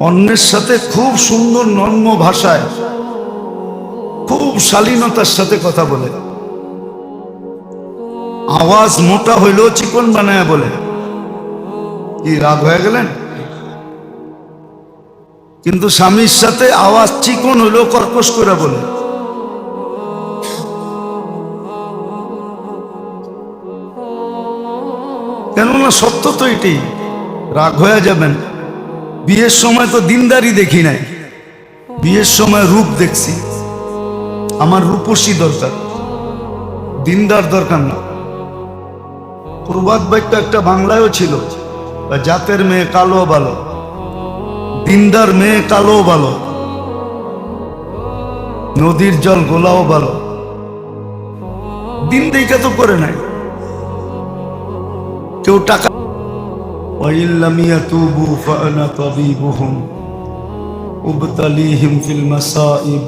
অন্যের সাথে খুব সুন্দর নর্ম ভাষায়, খুব শালীনতার সাথে কথা বলে। আওয়াজ মোটা হইলেও চিকন বানায় বলে। কি রাগ হয়ে গেলেন? কিন্তু স্বামীর সাথে আওয়াজ চিকন হইলেও কর্কশ করে বলে। কেননা সত্য তো এটি, রাগ হয়ে যাবেন। বিয়ের সময় তো দিনদারি দেখি নাই। বিয়ের সময় রূপ দেখছি। আমার রূপসী দরকার। দিনদার দরকার না। প্রবাদ বাক্য একটা বাংলায়ও ছিল। জাতের মেয়ে কালো ভালো। দিনদার মেয়ে কালো ভালো। নদীর জল গোলাও ভালো। দিন দেখা তো করে নাই। কেউ টাকা وإن لم يتوبوا فأنا طبيبهم أبتليهم في المصائب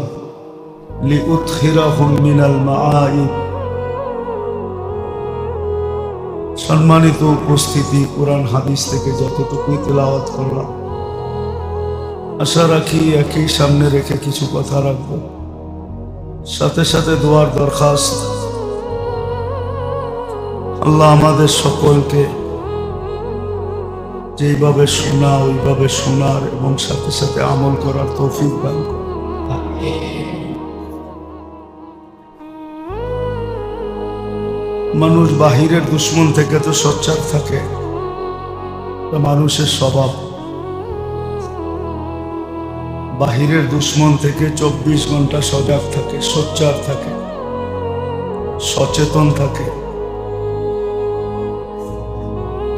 لأدخرهم من المعايب সম্মানিত উপস্থিতি কোরআন হাদিস থেকে যতটুকুই তেলাওয়াত করলাম আশা রাখি একই সামনে রেখে কিছু কথা রাখবো সাথে সাথে দোয়ার দরখাস্ত আল্লাহ আমাদের সকলকে যেইভাবে শোনা, ওইভাবে শোনার এবং সাথে সাথে আমল করার তৌফিক দান। মানুষ বাহিরের দুশ্মন থেকে তো সোচ্চার থাকে মানুষের স্বভাব বাহিরের দুশ্মন থেকে চব্বিশ ঘণ্টা সজাগ থাকে সোচ্চার থাকে, সচেতন থাকে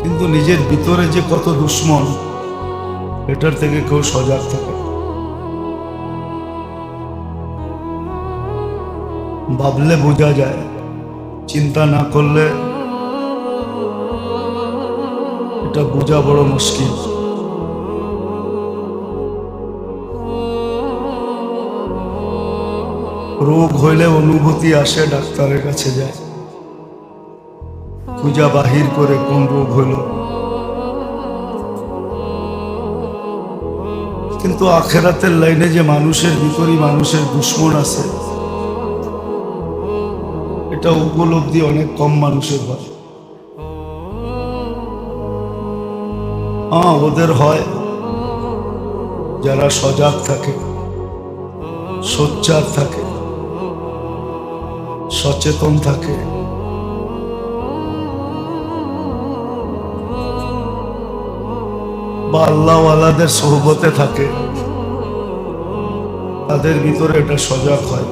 কিন্তু নিজের ভিতরে যে কত দুশ্মন, এটার থেকে কেউ সজাগ থাকে। ভাবলে বোঝা যায়, চিন্তা না করলে এটা বোঝা বড় মুশকিল। রোগ হইলে অনুভূতি আসে, ডাক্তারের কাছে যায়। পূজা বাহির করে কোন রোগ হইল কিন্তু আখেরাতের লাইনে যে মানুষের ভিতরই মানুষের দুশ্মন আছে, এটা উপলব্ধি অনেক কম মানুষের হয়। হ্যাঁ ওদের হয়। যারা সজাগ থাকে, সোচ্চার থাকে, সচেতন থাকে। বা আল্লাহওয়ালাদের সহবতে থাকে। তাদের ভিতরে এটা সজাগ হয়।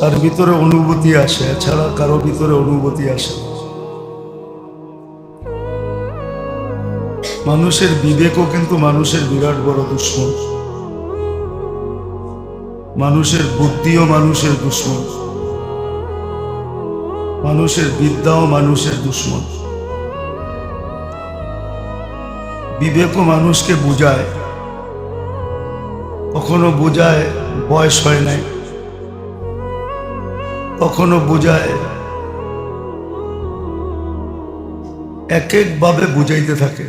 তার ভিতরে অনুভূতি আসে, এছাড়া কারও ভিতরে অনুভূতি আসে মানুষের বিবেকও কিন্তু মানুষের বিরাট বড় দুশ্মন। মানুষের বুদ্ধিও মানুষের দুশ্মন। মানুষের বিদ্যাও মানুষের দুশ্মন। বিবেকও মানুষকে বুঝায়। কখনো বোঝায় বয়স হয় নাই। কখনো বোঝায় এক একভাবে বুঝাইতে থাকে।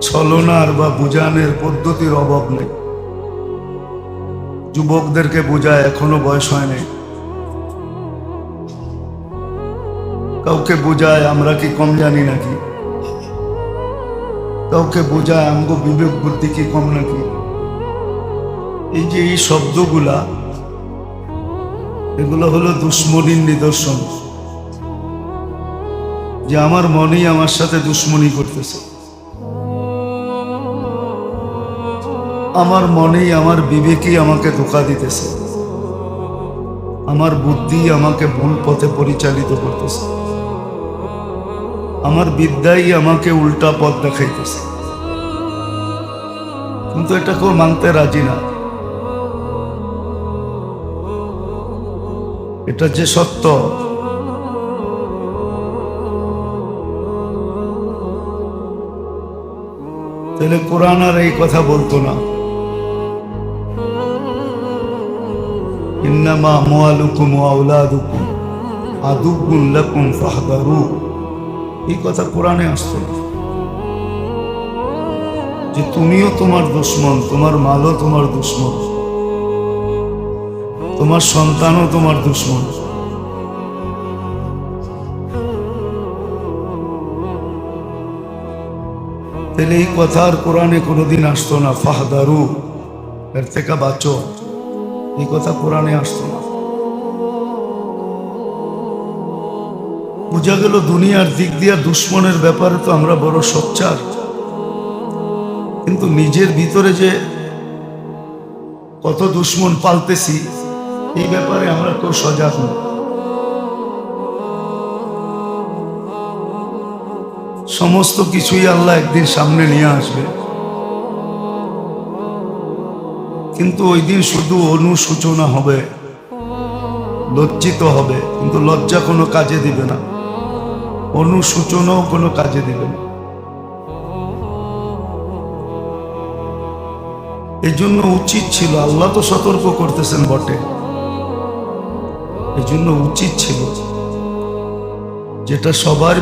ছলনার বা বুঝানের পদ্ধতির অভাব নেই। যুবকদেরকে বোঝায় এখনও বয়স হয় নাই। কাউকে বোঝায় আমরা কি কম জানি নাকি? কাউকে বোঝায় আমগো বিবেক বুদ্ধি কি কম নাকি? এই যে এই শব্দগুলা, এগুলো হলো দুশ্মনীর নিদর্শন, যে আমার মনেই আমার সাথে দুশ্মনী করতেছে। আমার মনেই আমার বিবেকই আমাকে ধোকা দিতেছে। আমার বুদ্ধি আমাকে ভুল পথে পরিচালিত করতেছে। আমার বিদ্যাই আমাকে উল্টা পথ দেখাইতেছে। কিন্তু এটা কেউ মানতে রাজি না। এটা যে সত্য, তাহলে কোরআন আর এই কথা বলতো না। ইন্নামা আমওয়ালুকুম ওয়া আওলাদুকুম আদুব্বুন লাকুম এই কথা কোরআনে আসতো যে তুমিও তোমার দুশ্মন, তোমার মালও তোমার দুশ্মন, তোমার সন্তানও তোমার দুশ্মন। তাহলে এই কথা আর কোরআনে কোনোদিন আসতো না, ফাহদারু, এর থেকে বাঁচো। এই কথা কোরআনে আসতো না। বোঝা গেল দুনিয়ার দিক দিয়া দুশ্মনের ব্যাপারে তো আমরা বড় সোচ্চার। কিন্তু নিজের ভিতরে যে কত দুশ্মন পালতেছি, এই ব্যাপারে আমরা কেউ সজাগ নই। সমস্ত কিছুই আল্লাহ একদিন সামনে নিয়ে আসবে। কিন্তু ওই দিন শুধু অনুসূচনা হবে, লজ্জিত হবে, কিন্তু লজ্জা কোনো কাজে দিবে না। অনুসূচনাও কোনো কাজে দিবে না। এই জন্য উচিত ছিল, আল্লাহ তো সতর্ক করতেছেন বটে। এই জন্য উচিত ছিল যেটা সবার